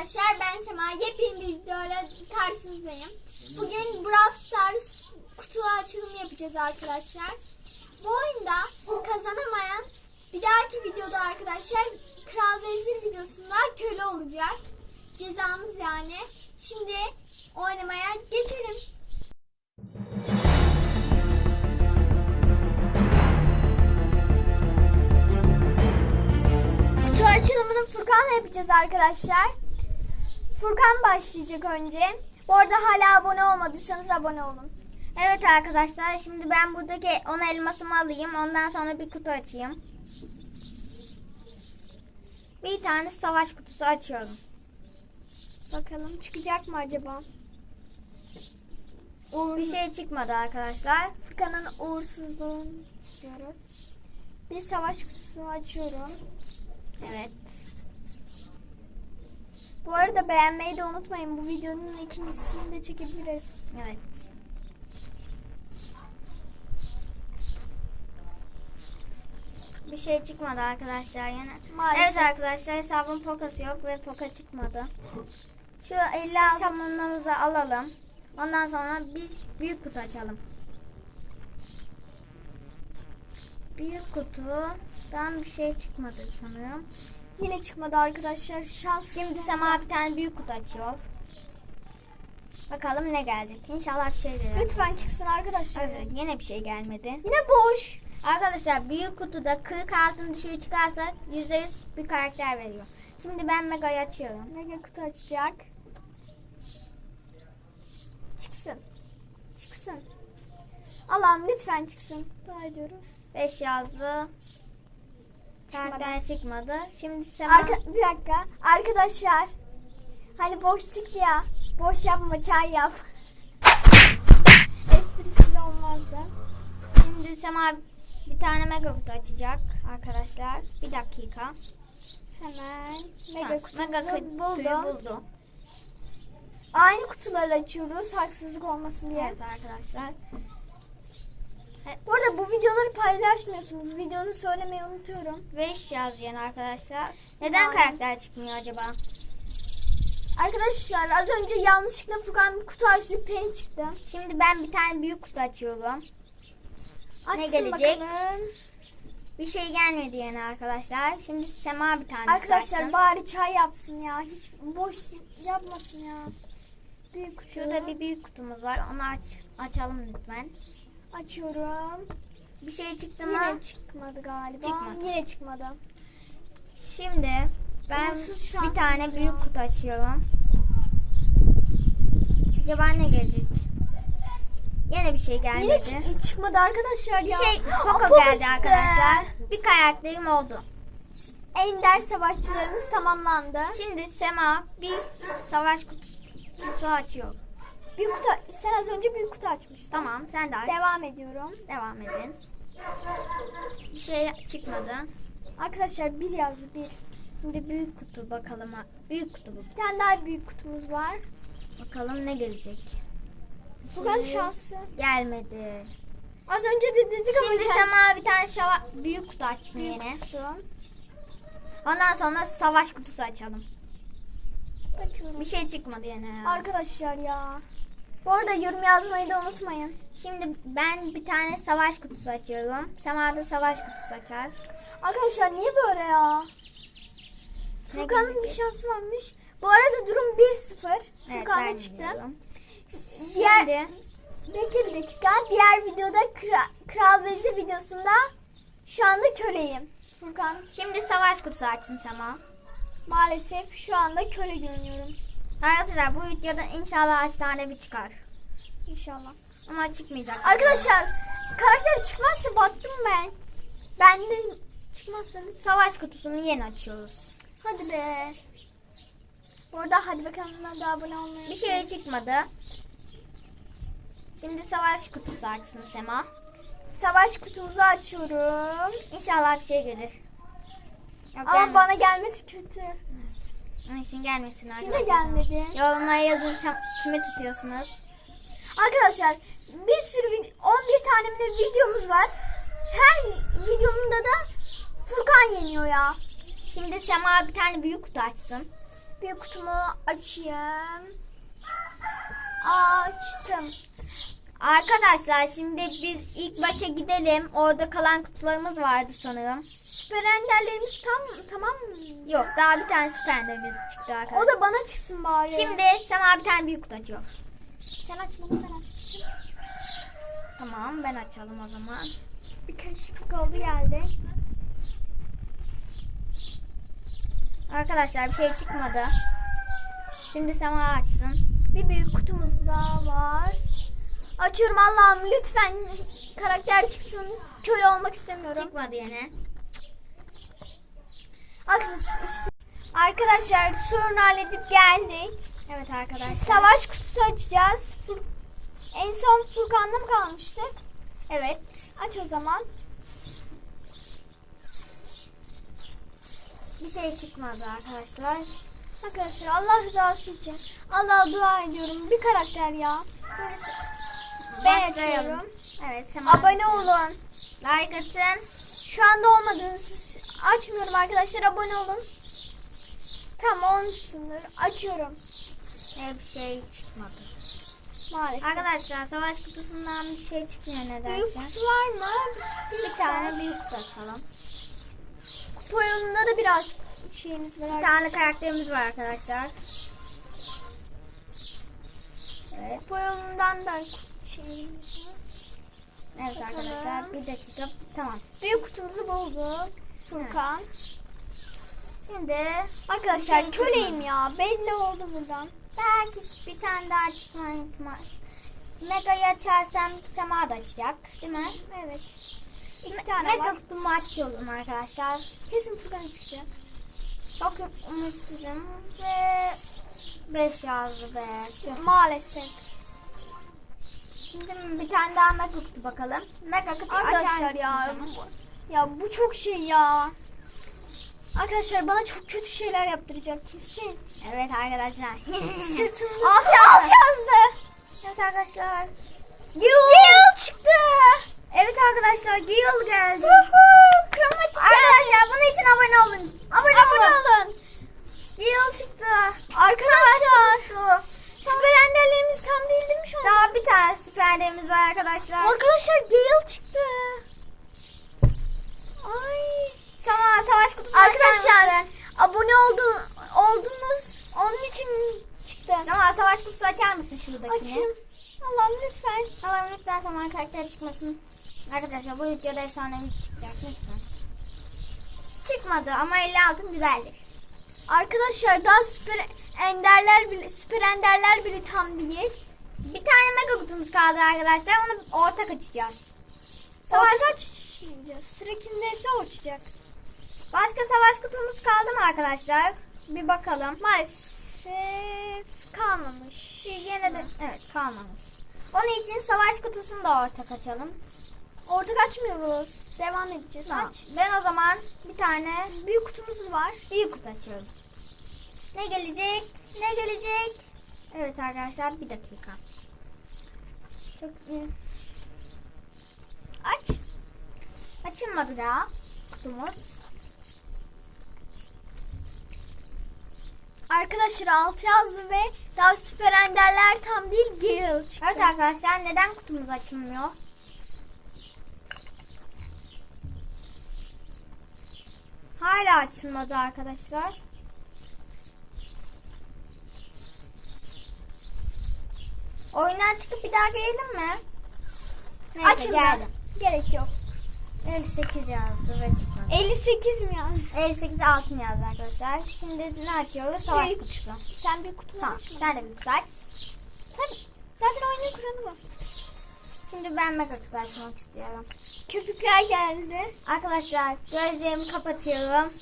arkadaşlar ben Sema yepyeni bir videoyla karşınızdayım. Bugün Brawl Stars kutu açılımı yapacağız arkadaşlar. Bu oyunda kazanamayan bir dahaki videoda arkadaşlar Kral Vezir videosunda köle olacak. Cezamız yani. Şimdi oynamaya geçelim. Kutu açılımını Furkan'la yapacağız arkadaşlar. Furkan başlayacak önce. Bu arada hala abone olmadıysanız abone olun. Evet arkadaşlar şimdi ben buradaki 10 elmasımı alayım. Ondan sonra bir kutu açayım. Bir tane savaş kutusu açıyorum. Bakalım çıkacak mı acaba? Bir şey çıkmadı arkadaşlar. Furkan'ın uğursuzluğunu diyoruz. Bir savaş kutusunu açıyorum. Evet. Bu arada beğenmeyi de unutmayın. Bu videonun ikincisini de çekebiliriz. Evet. Bir şey çıkmadı arkadaşlar yine. Maalesef. Evet arkadaşlar hesabın pokası yok ve poka çıkmadı. Şu 56 mumlarımızı alalım. Ondan sonra bir büyük kutu açalım. Büyük kutudan bir şey çıkmadı sanırım. Yine çıkmadı arkadaşlar. Şans. Şimdi Sema bir tane büyük kutu açıyor. Bakalım ne gelecek. İnşallah bir şey gelir. Lütfen çıksın arkadaşlar. Arkadaşlar yine bir şey gelmedi. Yine boş. Arkadaşlar büyük kutuda 40 altın düşüğü çıkarsa %100 bir karakter veriyor. Şimdi ben Mega'yı açıyorum. Mega kutu açacak. Çıksın. Çıksın. Allah'ım lütfen çıksın. Dua ediyoruz. 5 yazdı. Karakter çıkmadı. Şimdi Sema Arka, bir dakika. Arkadaşlar. Hani boş çıktı ya. Boş yapma çay yap. Esprisiz olmazdı. şimdi Sema bir tane Mega kutu açacak arkadaşlar. Bir dakika. Hemen Ha, mega kutumuzu Mega kutuyu buldum. buldu. Aynı kutuları açıyoruz. Haksızlık olmasın diye. Evet arkadaşlar. Bu arada bu videoları paylaşmıyorsunuz. Videoda söylemeyi unutuyorum. 5 yazıyor arkadaşlar. Neden Yani. karakter çıkmıyor acaba? Arkadaşlar az önce yanlışlıkla Furkan kutu açtı. Peni çıktı. Şimdi ben bir tane büyük kutu açıyorum. Açsın gelecek? bakalım. Bir şey gelmedi yani arkadaşlar. Şimdi Sema bir tane Arkadaşlar açsın. bari çay yapsın ya. Hiç boş yapmasın ya. Büyük kutu. Şurada bir büyük kutumuz var. Onu aç, açalım lütfen. Açıyorum. Bir şey çıktı mı? Yine çıkmadı galiba. Çıkmadı. Yine çıkmadı. Şimdi ben bir tane ya. büyük kutu açıyorum. Acaba ne gelecek? Yine bir şey Yine gelmedi. çı- çıkmadı arkadaşlar Bir ya. şey Aa, Poco Poco geldi çıktı. arkadaşlar. Bir karakterim oldu. Ender savaşçılarımız tamamlandı. Şimdi Sema bir savaş kutusu açıyor. Büyük kutu, sen az önce büyük kutu açmıştın. Tamam sen de aç. Devam ediyorum. Devam edin. Bir şey çıkmadı. Arkadaşlar bir yazdı bir. Şimdi büyük kutu bakalım. Büyük kutu bu. Bir tane daha büyük kutumuz var. Bakalım ne gelecek. Furkan Şimdi şansı. Gelmedi. Az önce de dedik ama Şimdi Sema bir tane şava- büyük kutu açsın büyük yine. kutu. Ondan sonra savaş kutusu açalım. Bakıyorum. Bir şey çıkmadı yine. Arkadaşlar ya. Bu arada yorum yazmayı da unutmayın. Şimdi ben bir tane savaş kutusu açıyorum. Sema da savaş kutusu açar. Arkadaşlar niye böyle ya? Furkan'ın bir şansı varmış. Bu arada durum 1-0. Evet, Furkan'da ben çıktı. biliyorum. Diğer, Şimdi bekle bir dakika. Diğer videoda Kral, Kral Vezir videosunda şu anda köleyim. Furkan Şimdi savaş kutusu açsın Sema. maalesef şu anda köle görünüyorum. Arkadaşlar bu videoda inşallah efsane bir çıkar. İnşallah. Ama çıkmayacak. Arkadaşlar karakter çıkmazsa battım ben. Ben de çıkmazsa Savaş kutusunu yeni açıyoruz. hadi be. Bu arada hadi bakalım da abone olmayı Bir şey çıkmadı. Şimdi savaş kutusu açsın Sema. Savaş kutumuzu açıyorum. İnşallah bir şey gelir. Yok, Ama gelmedi. bana gelmesi kötü. Onun için gelmesin Yine arkadaşlar. gelmedi. Yorumlara yazın kimi tutuyorsunuz. Arkadaşlar bir sürü vid- 11 tane ne videomuz var. Her videomda da Furkan yeniyor ya. Şimdi Sema bir tane büyük kutu açsın. Bir kutumu açayım. Açtım. Arkadaşlar şimdi biz ilk başa gidelim. Orada kalan kutularımız vardı sanırım. Süper enderlerimiz tam tamam mı? Yok daha bir tane süperlerimiz çıktı arkadaşlar. O da bana çıksın bari. Şimdi Sema bir tane büyük kutu açıyor. sen açmadın ben açmıştım. Tamam ben açalım o zaman. Bir karışıklık oldu geldi. Arkadaşlar bir şey çıkmadı. Şimdi Sema açsın. Bir büyük kutumuz daha var. Açıyorum Allah'ım lütfen karakter çıksın. Köle olmak istemiyorum. Çıkmadı yine. Arkadaşlar, sorunu halledip geldik. Evet arkadaşlar. Şimdi savaş kutusu açacağız. En son Furkan'da mı kalmıştık? Evet. Aç o zaman. Bir şey çıkmadı arkadaşlar. Arkadaşlar Allah rızası için Allah'a dua ediyorum. Bir karakter ya. Ben Başlayalım. açıyorum. Evet Sema. Abone olun. Like atın. Şu anda olmadığınız açmıyorum arkadaşlar. Abone olun. Tamam olmuşsundur. Açıyorum. Bir şey çıkmadı. Maalesef. Arkadaşlar savaş kutusundan bir şey çıkmıyor büyük nedense. kutu var mı? Bir tane büyük kutu açalım. Kupa yolunda da biraz şeyimiz var. Bir tane karakterimiz var arkadaşlar. Evet. Kupa yolundan da şeyimiz var. Evet Bakalım. arkadaşlar bir dakika. Tamam. Büyük kutumuzu bulduk. Furkan. Şimdi Arkadaşlar şey köleyim ya. Belli oldu buradan. belki bir tane daha çıkma ihtimal. Mega'yı açarsam Sema da açacak. Değil mi? Evet. İki Me- tane Mega var. kutumu açıyorum arkadaşlar. Kesin Furkan çıkacak. Çok umutsuzum ve 5 yazdı be. Maalesef. Şimdi bir tane daha mega kutu bakalım. Mega kutu Arkadaşlar ya. bu- Ya bu çok şey ya. Arkadaşlar bana çok kötü şeyler yaptıracak kesin. Evet arkadaşlar. Sırtımda altı altı yazdı. evet arkadaşlar. Gil çıktı. Evet arkadaşlar Gale geldi. Kromatik Arkadaşlar bunun için abone olun. Abone, Abone olun. olun. Gale çıktı. Arkadaşlar. Süper enderlerimiz Daha bir tane süperlerimiz var arkadaşlar. Arkadaşlar Gale çıktı. Ay. Sama savaş kutusu Arkadaşlar açar mısın? abone oldun, oldunuz. Onun için çıktı. Sama savaş kutusu açar mısın şuradakini? Açayım. Allah'ım lütfen. Allah'ım lütfen Sama karakter çıkmasın. Arkadaşlar bu videoda efsanevi çıkacak lütfen. Çıkmadı ama 50 altın güzeldir. Arkadaşlar daha süper enderler bile süper enderler bile tam değil. Bir tane mega kutumuz kaldı arkadaşlar. Onu ortak açacağız. Savaş, Savaş açmayacağız. Sıra kimdeyse o açacak. başka savaş kutumuz kaldı mı arkadaşlar? Bir bakalım. Maalesef kalmamış. Yine de evet kalmamış. Onun için savaş kutusunu da ortak açalım. Ortak açmıyoruz. Devam edeceğiz. Tamam. Aç. Ben o zaman bir tane Büyük kutumuz var. büyük kutu açıyorum. Ne gelecek? Ne gelecek? Evet arkadaşlar bir dakika. Çok iyi. Aç. Açılmadı daha kutumuz. Arkadaşlar altı yazdı ve daha süper enderler tam değil Gale çıktı. Evet arkadaşlar neden kutumuz açılmıyor? Hala açılmadı arkadaşlar. Oyundan çıkıp bir daha gelelim mi? Neyse Açıldı. geldim. Gerek yok. 58 yazdı ve çıkmadı. 58 mi yazdı? 58 altın yazdı arkadaşlar. Şimdi ne açıyoruz? Savaş Büyük. kutusu. Sen bir kutu Tamam. açma. Sen de bir kutu aç. Tabii. Zaten oyunun kuralı bu. Şimdi ben mega kutu açmak istiyorum. Köpükler geldi. Arkadaşlar gözlerimi kapatıyorum.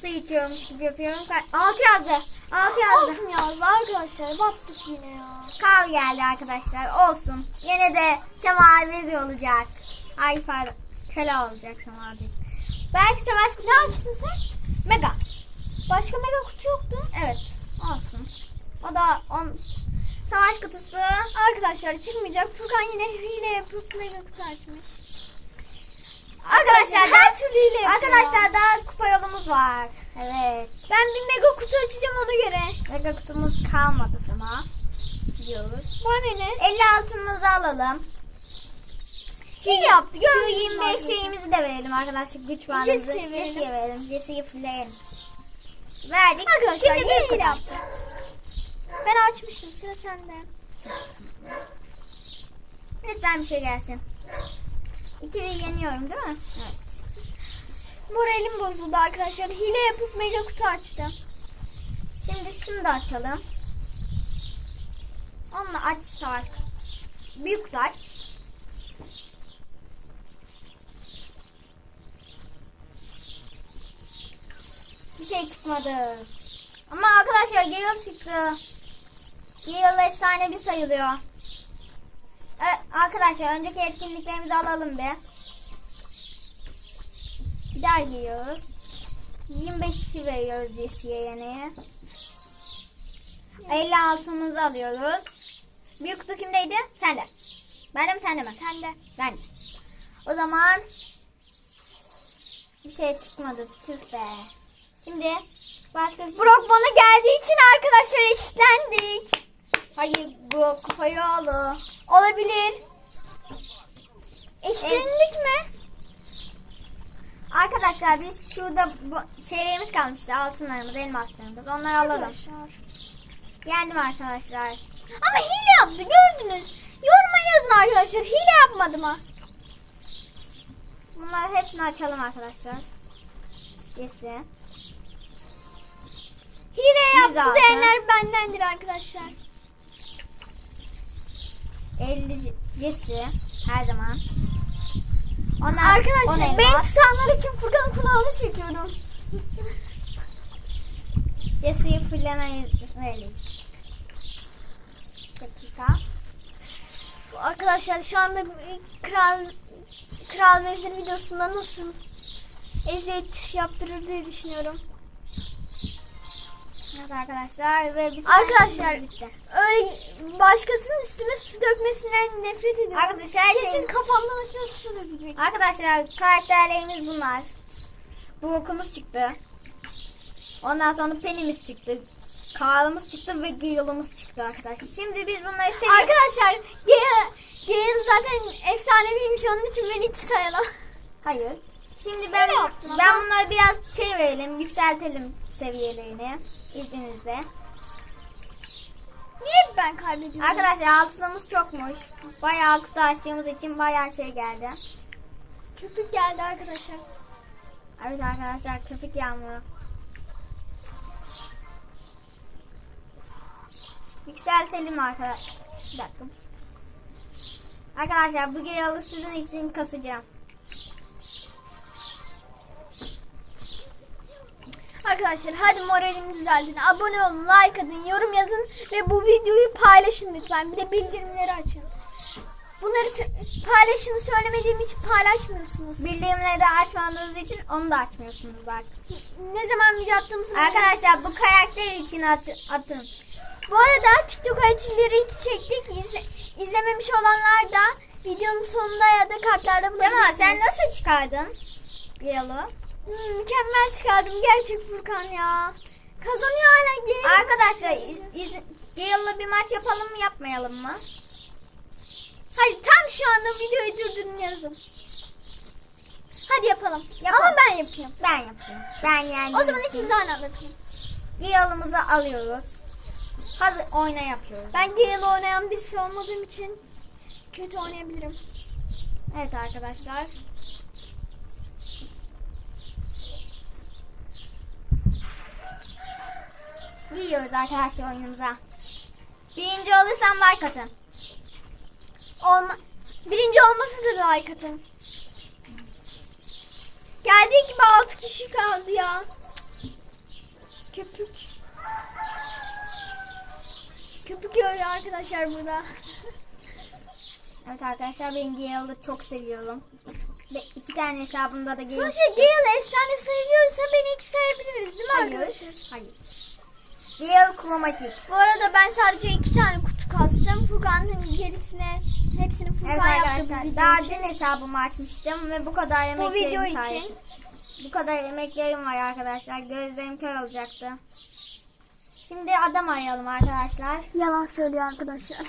Su içiyormuş gibi yapıyorum. Ka- Altı yazdı. Altı yazdı. Altın yazdı arkadaşlar. Battık yine ya. Kal geldi arkadaşlar. Olsun. Yine de Semavi olacak. Ay pardon. Köle olacak Semavi. Belki savaş kutu. Ne açtın sen? Mega. Başka mega kutu yoktu. Evet. Olsun. O da on... Savaş kutusu. Arkadaşlar çıkmayacak. Furkan yine hile yapıp mega kutu açmış. Arkadaşlar her türlü hile yapıyor. Arkadaşlar daha kupa yolumuz var. Evet. Ben bir mega kutu açacağım ona göre. Mega kutumuz kalmadı sana. Diyoruz. Bana ne? 50 altınımızı alalım. Hile yaptı. Şu Gördünüz mü 25 arkadaşlar? şeyimizi de verelim arkadaşlar. Güç puanımızı. Jesse'ye verelim. Jesse'ye verelim. Jesse'yi fulleyelim. Verdik. Arkadaşlar Şimdi hile kutu. yaptı. Ben açmıştım sıra sende. Lütfen bir şey gelsin. İkili yeniyorum değil mi? Evet. Moralim bozuldu arkadaşlar. Hile yapıp mega kutu açtım. Şimdi şunu da açalım. Onunla aç savaş. Büyük kutu aç. Bir şey çıkmadı. Ama arkadaşlar Gale çıktı. Gale efsane bir sayılıyor. Arkadaşlar önceki etkinliklerimizi alalım bir. Bir daha giriyoruz. 25 kişi veriyoruz DC'ye yani. 50 altınımızı alıyoruz. Büyük kutu kimdeydi? Sende. Bende mi sende mi? Sende. Bende. O zaman bir şey çıkmadı. Tüh be. Şimdi başka bir şey. Brock bana geldiği için arkadaşlar eşitlendik. Hayır bu kupa yolu. Olabilir. Eşitlendik mi? Arkadaşlar biz şurada şeylerimiz kalmıştı. Altınlarımız, elmaslarımız. Onları alalım. Arkadaşlar. Yendim arkadaşlar. Ama hile yaptı gördünüz. Yoruma yazın arkadaşlar. Hile yapmadı mı? Bunları hepsini açalım arkadaşlar. Yesi. Hile yaptı diyenler bendendir arkadaşlar. 50 Jesse her zaman. Onlar, on Arkadaşlar ben elmas. tutanlar için Furkan'ın kulağını çekiyorum. Jesse'yi. Veririz. Dakika. Arkadaşlar şu anda kral kral vezir videosunda nasıl eziyet yaptırır diye düşünüyorum. Evet arkadaşlar ve bir Arkadaşlar bitti. öyle başkasının üstüme su dökmesinden nefret ediyorum. Arkadaşlar her Kesin şey- kafamdan aşağı su dökecek. Arkadaşlar karakterlerimiz bunlar. Bu okumuz çıktı. Ondan sonra penimiz çıktı. Karlımız çıktı ve Gale'ımız çıktı arkadaşlar. Şimdi biz bunları seviyoruz. Arkadaşlar Gale zaten efsaneviymiş onun için ben iki sayalım. Hayır. Şimdi ben ben bunları biraz şey verelim, yükseltelim seviyelerini izninizle. Niye ben kaybediyorum? Arkadaşlar altınımız çokmuş. Bayağı kutu açtığımız için bayağı şey geldi. köpük geldi arkadaşlar. Evet arkadaşlar köpük yağmuru. Yükseltelim arkadaşlar. Bir dakika. Arkadaşlar bu gece sizin için kasacağım. Arkadaşlar hadi moralimi düzeltin. Abone olun, like atın, yorum yazın ve bu videoyu paylaşın lütfen. Bir de bildirimleri açın. Bunları sö- paylaşın söylemediğim için paylaşmıyorsunuz. Bildirimleri açmadığınız için onu da açmıyorsunuz bak. Ne zaman video attığımızı Arkadaşlar bu karakter için at- atın. Bu arada TikTok açıları hiç çektik. İzle, izlememiş olanlar da videonun sonunda ya da kartlarda Tamam bulabilirsiniz. sen nasıl çıkardın? Yolu. Hmm, mükemmel çıkardım. Gerçek Furkan ya. Kazanıyor hala. Arkadaşlar Gale'la bir maç yapalım mı yapmayalım mı? Hadi tam şu anda videoyu durdurun yazın. Hadi yapalım. Yapalım. Ama ben yapayım. Ben yapayım. Ben yani. O zaman ikimiz aynı anda. Gale'ımızı alıyoruz. Hazır oyna yapıyoruz. Ben Gale oynayan birisi olmadığım için kötü oynayabilirim. Evet arkadaşlar. Giriyoruz arkadaşlar oyunumuza. Birinci olursam like atın. Olma Birinci olması da like atın. Geldiği gibi 6 kişi kaldı ya. Köpük. Köpük yiyor arkadaşlar burada. Evet arkadaşlar ben Gale'ı çok seviyorum. Ve iki tane hesabımda da Gale Sonuçta Gale efsane sayılıyorsa beni iki sayabiliriz değil mi Hayır. arkadaşlar? Hayır. Gale kromatik. Bu arada ben sadece iki tane kutu kastım. Furkan'ın gerisine hepsini Furkan Evet yaptı bu video daha için. dün hesabımı açmıştım ve bu kadar Bu emeklerim video için. sayesinde- Bu kadar emeklerim var arkadaşlar. Gözlerim kör olacaktı. Şimdi adam arayalım arkadaşlar. Yalan söylüyor arkadaşlar.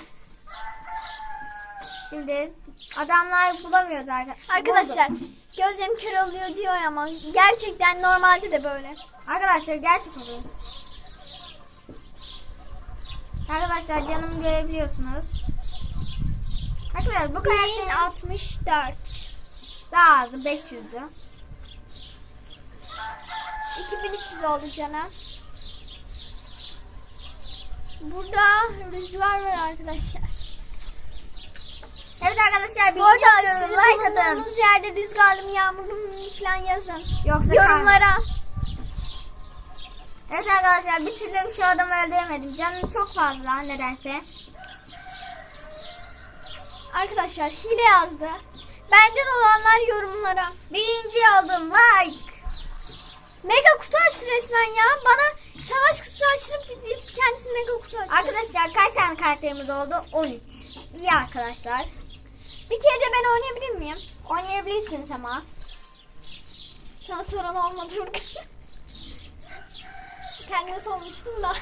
Şimdi adamlar bulamıyoruz arkadaşlar. Arkadaşlar gözlerim kör oluyor diyor ama gerçekten normalde de böyle. Arkadaşlar gerçek oluyor. Arkadaşlar canımı görebiliyorsunuz. Arkadaşlar bu karakterin 1064. daha azı 500'dü. 2300 oldu canım. Burada rüzgar var arkadaşlar. Evet arkadaşlar sizin like atın. yerde rüzgarlı mı yağmurlu mu falan yazın. Yoksa Yorumlara. Evet arkadaşlar bir türlü şu adamı öldüremedim. Canım çok fazla nedense. Arkadaşlar hile yazdı. Benden olanlar yorumlara. Birinci oldum like. Mega kutu açtı resmen ya. Bana savaş kutusu açtırıp gidip kendisi mega kutu açtı. Arkadaşlar kaç tane karakterimiz oldu? 13. İyi arkadaşlar. Bir kere de ben oynayabilir miyim? Oynayabilirsiniz ama. Sana soran olmadı. Kendime sormuştum da.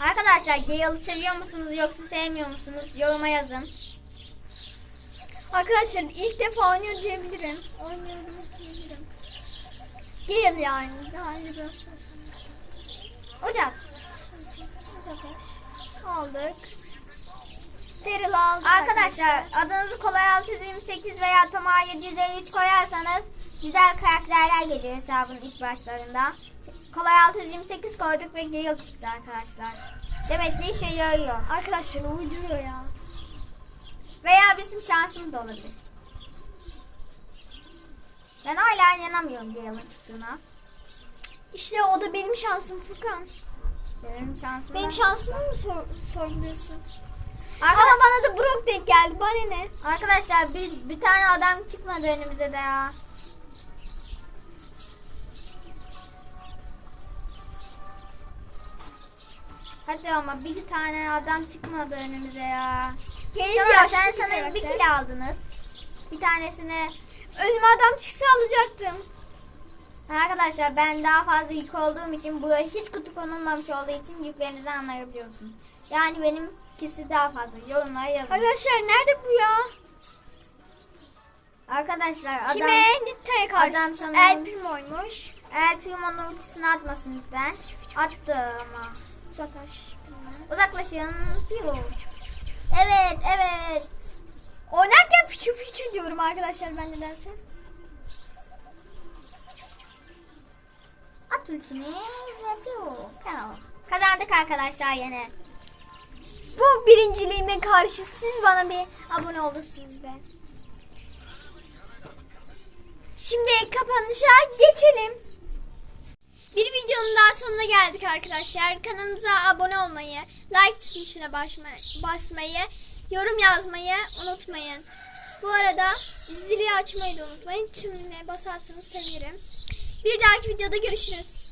Arkadaşlar Gale'ı seviyor musunuz yoksa sevmiyor musunuz? Yoruma yazın. Arkadaşlar ilk defa oynuyor diyebilirim. Oynuyorum diyebilirim. Gel yani. Daha önce biraz Ocak. Uzaklaş. Aldık. Daryl aldık Arkadaşlar adınızı kolay 628 veya Toma 753 koyarsanız güzel karakterler geliyor hesabın ilk başlarında. Kolay 628 koyduk ve Gale çıktı arkadaşlar. Demek ki işe yarıyor. Arkadaşlar uyduruyor ya. Veya bizim şansımız da olabilir. Ben hala inanamıyorum Gale'ın çıktığına. İşte o da benim şansım Furkan. Benim şansım Benim şansımı mı sor sorguluyorsun? Arkadaş- Ama bana da Brock denk geldi. Bana ne? Arkadaşlar bir, bir tane adam çıkmadı önümüze de ya. Hadi ama bir tane adam çıkmadı önümüze ya. Gelin Tamam yaşlı sen sana bir karakter. kilo aldınız. Bir tanesini Önüme adam çıksa alacaktım. Arkadaşlar ben daha fazla yük olduğum için buraya hiç kutu konulmamış olduğu için yüklerinizi anlayabiliyorsunuz. Yani benimkisi daha fazla. Yorumlara yazın. Arkadaşlar nerede bu ya? Arkadaşlar adam Kime? Nitta'ya karşı. adam sanırım- El Primo'ymuş. El Primo'nun ultisini atmasın lütfen. Attı ama. Uzaklaş. Uzaklaşın. Piu. Evet evet. Oynarken fıçı fıçı diyorum arkadaşlar ben nedense. At ultini. Piu. Kazandık arkadaşlar yine. Bu birinciliğime karşı siz bana bir abone olursunuz be. Şimdi kapanışa geçelim. Bir videonun daha sonuna geldik arkadaşlar. Kanalımıza abone olmayı, like tuşuna basma- basmayı, yorum yazmayı unutmayın. Bu arada zili açmayı da unutmayın. Tümüne basarsanız sevinirim. Bir dahaki videoda görüşürüz.